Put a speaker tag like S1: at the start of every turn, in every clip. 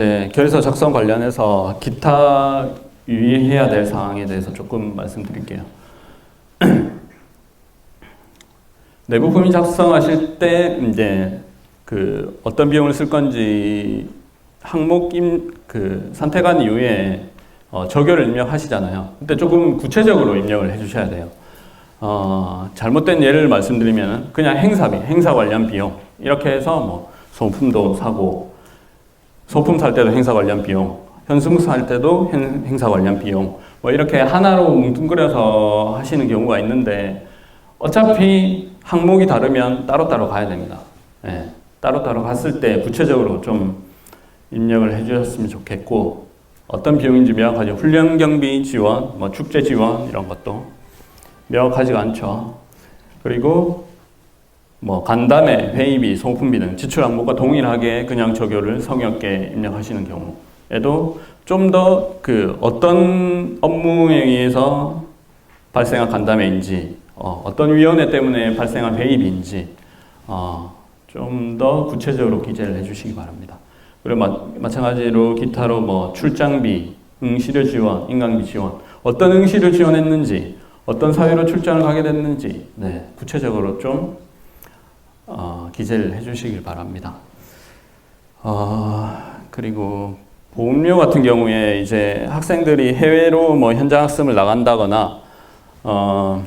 S1: 네, 결의서 작성 관련해서 기타 유의해야 될 사항에 대해서 조금 말씀드릴게요. 내부품이 작성하실 때 이제 그 어떤 비용을 쓸 건지 항목 임, 그 선택한 이후에 어, 적요를 입력하시잖아요. 그때 조금 구체적으로 입력을 해주셔야 돼요. 어, 잘못된 예를 말씀드리면 그냥 행사비, 행사 관련 비용 이렇게 해서 뭐 소품도 사고 소품 살 때도 행사 관련 비용, 현수막 살 때도 행, 행사 관련 비용 뭐 이렇게 하나로 뭉뚱그려서 하시는 경우가 있는데 어차피 항목이 다르면 따로따로 가야 됩니다. 예, 따로따로 갔을 때 구체적으로 좀 입력을 해주셨으면 좋겠고 어떤 비용인지 명확하죠. 훈련 경비 지원, 뭐 축제 지원 이런 것도 명확하지가 않죠. 그리고 뭐 간담회, 회의비, 소품비 등 지출 항목과 동일하게 그냥 성의 없게 입력하시는 경우에도 좀 더 그 어떤 업무에 의해서 발생한 간담회인지 어, 어떤 위원회 때문에 발생한 회의비인지 어, 좀 더 구체적으로 기재를 해주시기 바랍니다. 그리고 마, 마찬가지로 기타로 뭐 출장비, 응시료 지원, 인강비 지원, 어떤 응시를 지원했는지, 어떤 사유로 출장을 가게 됐는지, 네, 구체적으로 좀 어, 기재를 해주시길 바랍니다. 어, 그리고 보험료 같은 경우에 이제 학생들이 해외로 뭐 현장 학습을 나간다거나 어,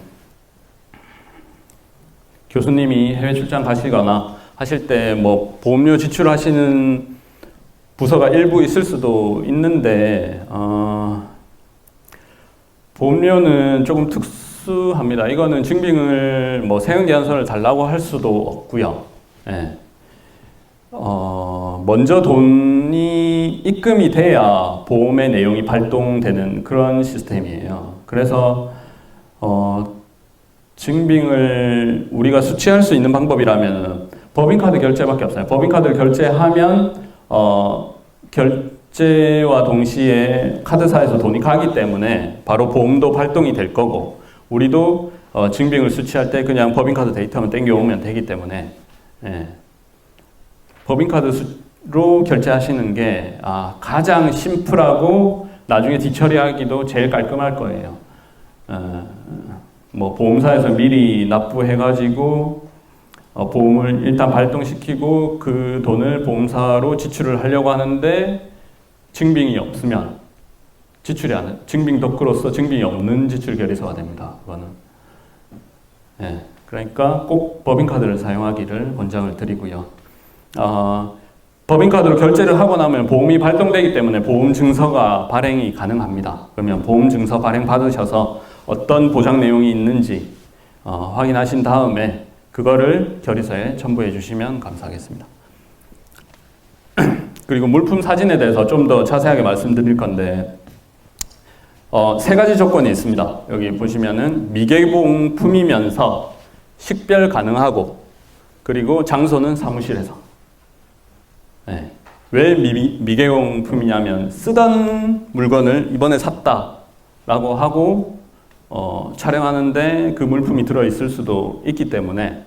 S1: 교수님이 해외 출장 가시거나 하실 때 뭐 보험료 지출하시는 부서가 일부 있을 수도 있는데 어, 보험료는 조금 특수 합니다. 이거는 증빙을 뭐 세형 제한서를 달라고 할 수도 없고요. 예. 어, 먼저 돈이 입금이 돼야 보험의 내용이 발동되는 그런 시스템이에요. 그래서 어, 증빙을 우리가 수취할 수 있는 방법이라면 법인카드 결제밖에 없어요. 법인카드 결제하면 어, 결제와 동시에 카드사에서 돈이 가기 때문에 바로 보험도 발동이 될 거고 우리도 어, 증빙을 수취할 때 그냥 법인카드 데이터만 땡겨오면 되기 때문에 예. 법인카드로 결제하시는 게 아, 가장 심플하고 나중에 뒤처리하기도 제일 깔끔할 거예요. 어, 뭐 보험사에서 미리 납부해가지고 어, 보험을 일단 발동시키고 그 돈을 보험사로 지출을 하려고 하는데 증빙이 없으면 지출이 안 증빙 덕후로서 증빙이 없는 지출 결의서가 됩니다. 그거는 예, 그러니까 꼭 법인카드를 사용하기를 권장을 드리고요. 어, 법인카드로 결제를 하고 나면 보험이 발동되기 때문에 보험 증서가 발행이 가능합니다. 그러면 보험 증서 발행 받으셔서 어떤 보장 내용이 있는지 어, 확인하신 다음에 그거를 결의서에 첨부해 주시면 감사하겠습니다. 그리고 물품 사진에 대해서 좀 더 자세하게 말씀드릴 건데 어, 세 가지 조건이 있습니다. 여기 보시면은 미개봉품이면서 식별 가능하고 그리고 장소는 사무실에서 네. 왜 미, 미개봉품이냐면 쓰던 물건을 이번에 샀다라고 하고 어, 촬영하는데 그 물품이 들어 있을 수도 있기 때문에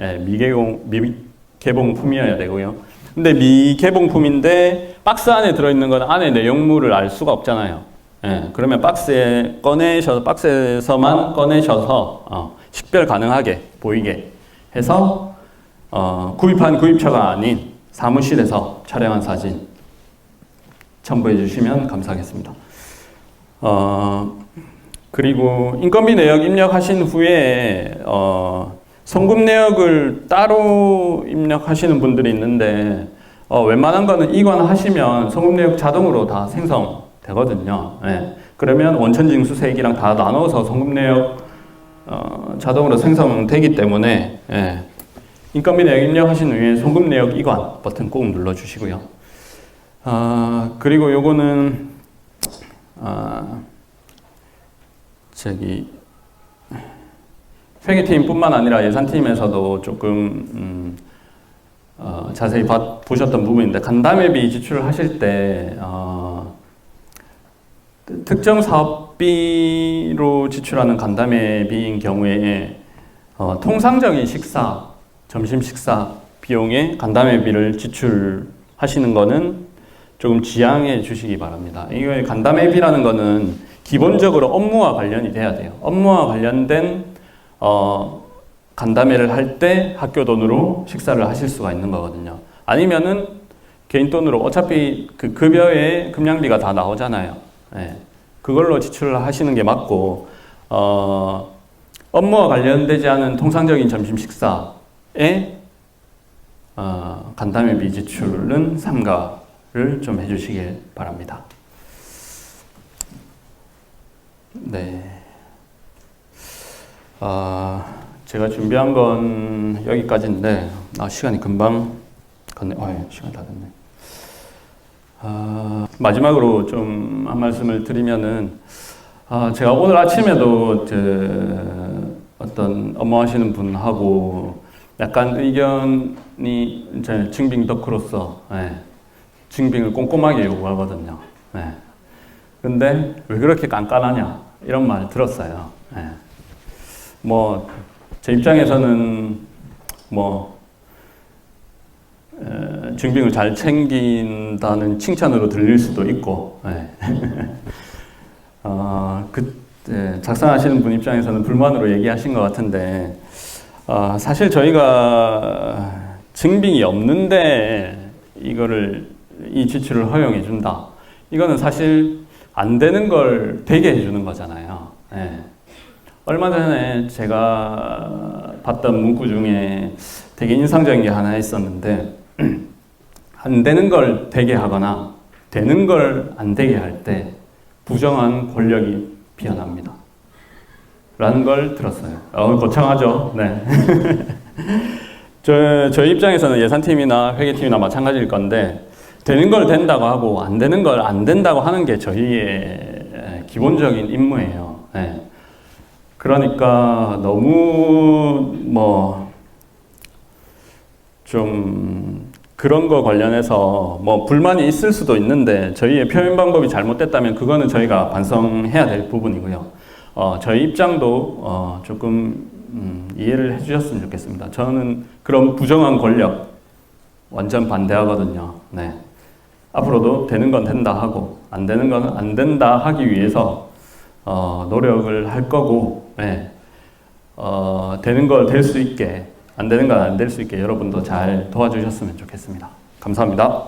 S1: 예, 미개봉 미개봉품이어야 되고요. 근데 미개봉품인데 박스 안에 들어 있는 건 안에 내용물을 알 수가 없잖아요. 예, 그러면 박스에 꺼내셔서 박스에서만 꺼내셔서 어, 식별 가능하게 보이게 해서 어, 구입한 구입처가 아닌 사무실에서 촬영한 사진 첨부해 주시면 감사하겠습니다. 어, 그리고 인건비 내역 입력하신 후에 어, 송금 내역을 따로 입력하시는 분들이 있는데 어, 웬만한 거는 이관 하시면 송금 내역 자동으로 다 생성 되거든요. 예. 그러면 원천 징수 세액이랑 다 나눠서 송금 내역 어, 자동으로 생성되기 때문에 예. 인건비 내역 입력하신 후에 송금 내역 이관 버튼 꼭 눌러주시고요. 아, 그리고 요거는 아, 저기 회계팀뿐만 아니라 예산팀에서도 조금 음, 어, 자세히 봐, 보셨던 부분인데 간담회비 지출을 하실 때 어, 특정 사업비로 지출하는 간담회비인 경우에 어, 통상적인 식사, 점심 식사 비용에 간담회비를 지출하시는 거는 조금 지양해 주시기 바랍니다. 이거 간담 앱이라는 거는 기본적으로 업무와 관련이 돼야 돼요. 업무와 관련된 어, 간담회를 할 때 학교 돈으로 식사를 하실 수가 있는 거거든요. 아니면은 개인 돈으로 어차피 그 급여에 급량비가 다 나오잖아요. 예. 그걸로 지출을 하시는 게 맞고 어, 업무와 관련되지 않은 통상적인 점심 식사에 어, 간담회 비 지출은 삼가를 좀 해주시길 바랍니다. 네. 아, 제가 준비한 건 여기까지인데, 아, 시간이 금방 갔네. 아, 시간 다 됐네. 아, 마지막으로 좀 한 말씀을 드리면은, 아, 제가 오늘 아침에도 그 어떤 업무하시는 분하고 약간 의견이 이제 증빙 덕후로서 예, 증빙을 꼼꼼하게 요구하거든요. 예. 근데 왜 그렇게 깐깐하냐 이런 말 들었어요. 예. 뭐제 입장에서는 뭐 에, 증빙을 잘 챙긴다는 칭찬으로 들릴 수도 있고, 예. 어, 그 예, 작성하시는 분 입장에서는 불만으로 얘기하신 것 같은데 어, 사실 저희가 증빙이 없는데 이거를 이 지출을 허용해 준다. 이거는 사실 안 되는 걸 되게 해주는 거잖아요. 예. 얼마 전에 제가 봤던 문구 중에 되게 인상적인 게 하나 있었는데 안 되는 걸 되게 하거나 되는 걸 안 되게 할 때 부정한 권력이 피어납니다. 라는 걸 들었어요. 어, 거창하죠? 네. 저, 저희 입장에서는 예산팀이나 회계팀이나 마찬가지일 건데, 되는 걸 된다고 하고, 안 되는 걸 안 된다고 하는 게 저희의 기본적인 임무예요. 네. 그러니까 너무 뭐, 좀, 그런 거 관련해서 뭐 불만이 있을 수도 있는데 저희의 표현 방법이 잘못됐다면 그거는 저희가 반성해야 될 부분이고요. 어, 저희 입장도 어, 조금 음, 이해를 해주셨으면 좋겠습니다. 저는 그런 부정한 권력 완전 반대하거든요. 네. 앞으로도 되는 건 된다 하고 안 되는 건 안 된다 하기 위해서 어, 노력을 할 거고 네. 어, 되는 걸 될 수 있게 안 되는 건 안 될 수 있게 여러분도 잘 도와주셨으면 좋겠습니다. 감사합니다.